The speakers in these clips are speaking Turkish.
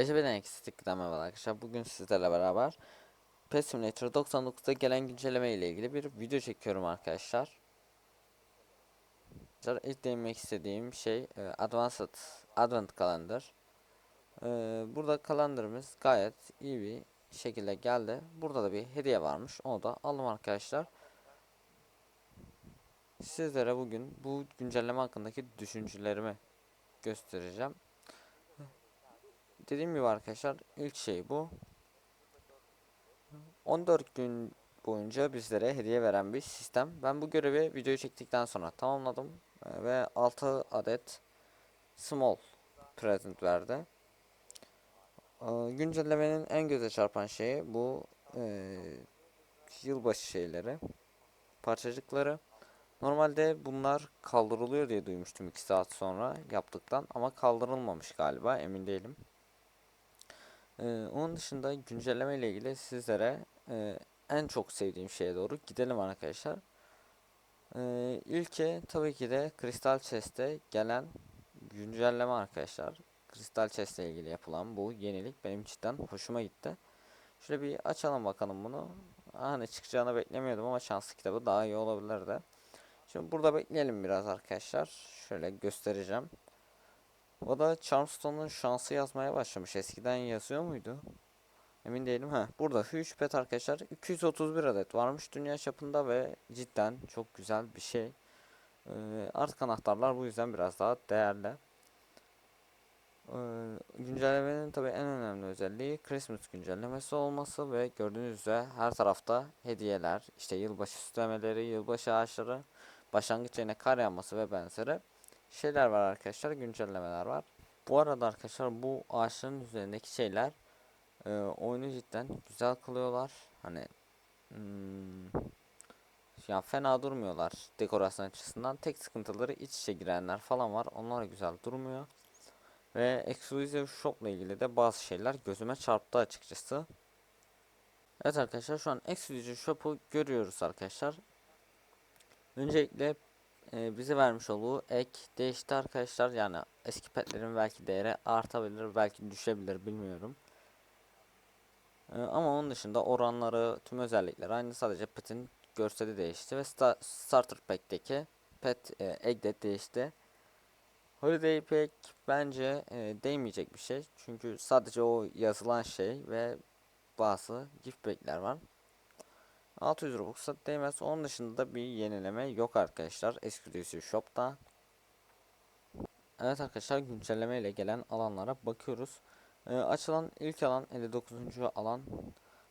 Ecebe'den eksiklikten merhaba arkadaşlar. Bugün sizlerle beraber Pet Simulator 99'da gelen güncelleme ile ilgili bir video çekiyorum arkadaşlar. Arkadaşlar, İlk değinmek istediğim şey e, Advanced Advent Calendar. E, Burada kalendarımız gayet iyi bir şekilde geldi. Burada da bir hediye varmış. Onu da aldım arkadaşlar. Sizlere bugün bu güncelleme hakkındaki düşüncelerimi göstereceğim. Dediğim gibi arkadaşlar ilk şey bu. 14 gün boyunca bizlere hediye veren bir sistem. Ben bu görevi videoyu çektikten sonra tamamladım Ee, ve 6 adet small present verdi. Ee, Güncellemenin en göze çarpan şeyi bu ee, yılbaşı şeyleri, parçacıkları. Normalde bunlar kaldırılıyor diye duymuştum 2 saat sonra yaptıktan ama kaldırılmamış galiba emin değilim. Ee, onun dışında güncelleme ile ilgili sizlere e, en çok sevdiğim şeye doğru gidelim arkadaşlar. Ee, ilki tabii ki de Crystal Chest'e gelen güncelleme arkadaşlar. Crystal Chest ilgili yapılan bu yenilik benim cidden hoşuma gitti. Şöyle bir açalım bakalım bunu. Hani çıkacağını beklemiyordum ama şanslı kitabı daha iyi olabilirdi. Şimdi burada bekleyelim biraz arkadaşlar. Şöyle göstereceğim. O da Charmstone'un şansı yazmaya başlamış. Eskiden yazıyor muydu? Emin değilim. Ha, burada Huge Pet arkadaşlar 231 adet varmış dünya çapında ve cidden çok güzel bir şey. Ee, artık anahtarlar bu yüzden biraz daha değerli. Ee, güncellemenin tabii en önemli özelliği Christmas güncellemesi olması ve gördüğünüz üzere her tarafta hediyeler, işte yılbaşı süslemeleri, yılbaşı ağaçları, başlangıç yerine kar yağması ve benzeri şeyler var arkadaşlar, güncellemeler var. Bu arada arkadaşlar bu ağaçların üzerindeki şeyler e, oyunu cidden güzel kılıyorlar. Hani hmm, ya fena durmuyorlar dekorasyon açısından. Tek sıkıntıları iç içe girenler falan var. Onlar güzel durmuyor. Ve Exclusive Shop ile ilgili de bazı şeyler gözüme çarptı açıkçası. Evet arkadaşlar şu an Exclusive Shop'u görüyoruz arkadaşlar. Öncelikle e, bize vermiş olduğu ek değişti arkadaşlar. Yani eski petlerin belki değeri artabilir, belki düşebilir bilmiyorum. E, ama onun dışında oranları, tüm özellikler aynı. Sadece petin görseli değişti ve sta Starter Pack'teki pet e, ek de değişti. Holiday Pack bence e, değmeyecek bir şey. Çünkü sadece o yazılan şey ve bazı gift pack'ler var. 600 Robux'a değmez. Onun dışında da bir yenileme yok arkadaşlar. Exclusive Shop'ta. Evet arkadaşlar güncelleme ile gelen alanlara bakıyoruz. Ee, açılan ilk alan 59. alan.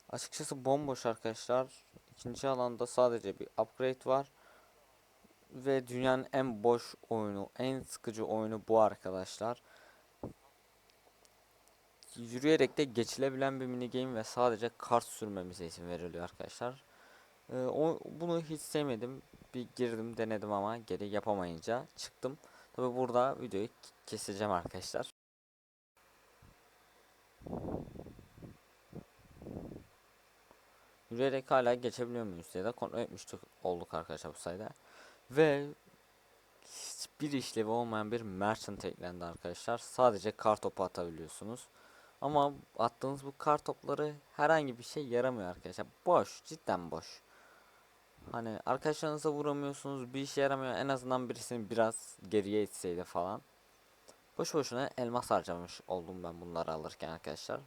Açıkçası bomboş arkadaşlar. İkinci alanda sadece bir upgrade var. Ve dünyanın en boş oyunu, en sıkıcı oyunu bu arkadaşlar. Yürüyerek de geçilebilen bir mini game ve sadece kart sürmemize izin veriliyor arkadaşlar. Ee, o, bunu hiç sevmedim. Bir girdim denedim ama geri yapamayınca çıktım. Tabi burada videoyu keseceğim arkadaşlar. Yürüyerek hala geçebiliyor muyuz diye de kontrol etmiştik olduk arkadaşlar bu sayede. Ve hiçbir işlevi olmayan bir merchant eklendi arkadaşlar. Sadece kar topu atabiliyorsunuz. Ama attığınız bu kar topları herhangi bir şey yaramıyor arkadaşlar. Boş, cidden boş. Hani arkadaşlarınıza vuramıyorsunuz, bir işe yaramıyor. En azından birisini biraz geriye itseydi falan. Boş boşuna elmas harcamış oldum ben bunları alırken arkadaşlar.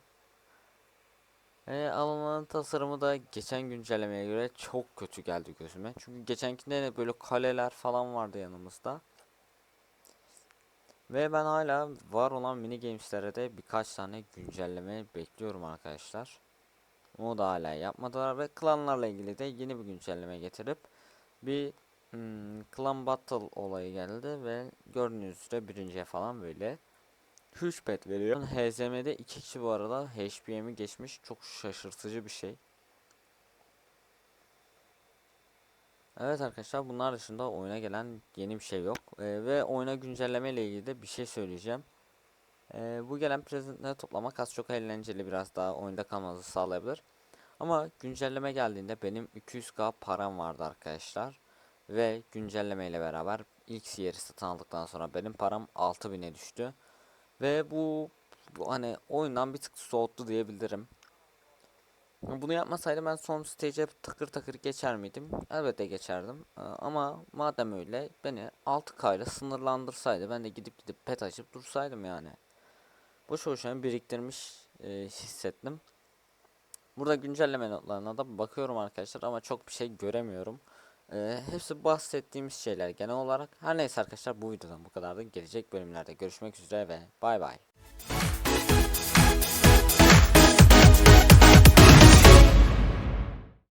E, alanın tasarımı da geçen güncellemeye göre çok kötü geldi gözüme. Çünkü geçenkinde de böyle kaleler falan vardı yanımızda. Ve ben hala var olan mini gameslere de birkaç tane güncelleme bekliyorum arkadaşlar. Onu da hala yapmadılar ve klanlarla ilgili de yeni bir güncelleme getirip bir hmm, clan battle olayı geldi ve gördüğünüz üzere birinciye falan böyle Huge pet veriyor. HZM'de iki kişi bu arada HPM'i geçmiş. Çok şaşırtıcı bir şey. Evet arkadaşlar bunlar dışında oyuna gelen yeni bir şey yok. Ee, ve oyuna güncelleme ile ilgili de bir şey söyleyeceğim. Ee, bu gelen presentleri toplamak az çok eğlenceli biraz daha oyunda kalmanızı sağlayabilir. Ama güncelleme geldiğinde benim 200k param vardı arkadaşlar. Ve güncelleme ile beraber ilk yeri satın aldıktan sonra benim param 6000'e düştü. Ve bu bu hani oyundan bir tık soğuttu diyebilirim. Bunu yapmasaydım ben son stage'e takır takır geçer miydim? Elbette geçerdim. Ee, Ama madem öyle beni 6K ile sınırlandırsaydı ben de gidip gidip pet açıp dursaydım yani. Boş boşuna biriktirmiş e, hissettim. Burada güncelleme notlarına da bakıyorum arkadaşlar ama çok bir şey göremiyorum. Ee, hepsi bahsettiğimiz şeyler genel olarak. Her neyse arkadaşlar bu videodan bu kadardı. Gelecek bölümlerde görüşmek üzere ve bay bay.